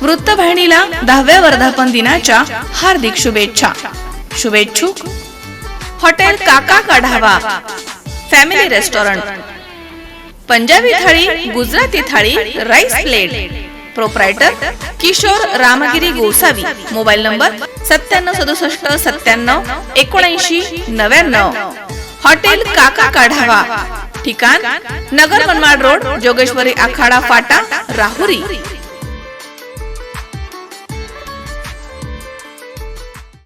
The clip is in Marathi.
वृत्तवाहिनीला दहाव्या वर्धापन दिनाच्या हार्दिक शुभेच्छा. शुभेच्छुक हॉटेल काका काढावा. Family restaurant. Punjabi thali Gujarati thali rice plate. Proprietor Kishor Ramgiri Gosavi. Mobile number सत्त्याण्णव सदुसष्ट सत्त्याण्णव एकोणऐंशी नव्याण्णव. हॉटेल काका काढावा. ठिकाण नगर मनमाड रोड जोगेश्वरी आखाडा फाटा राहुरी.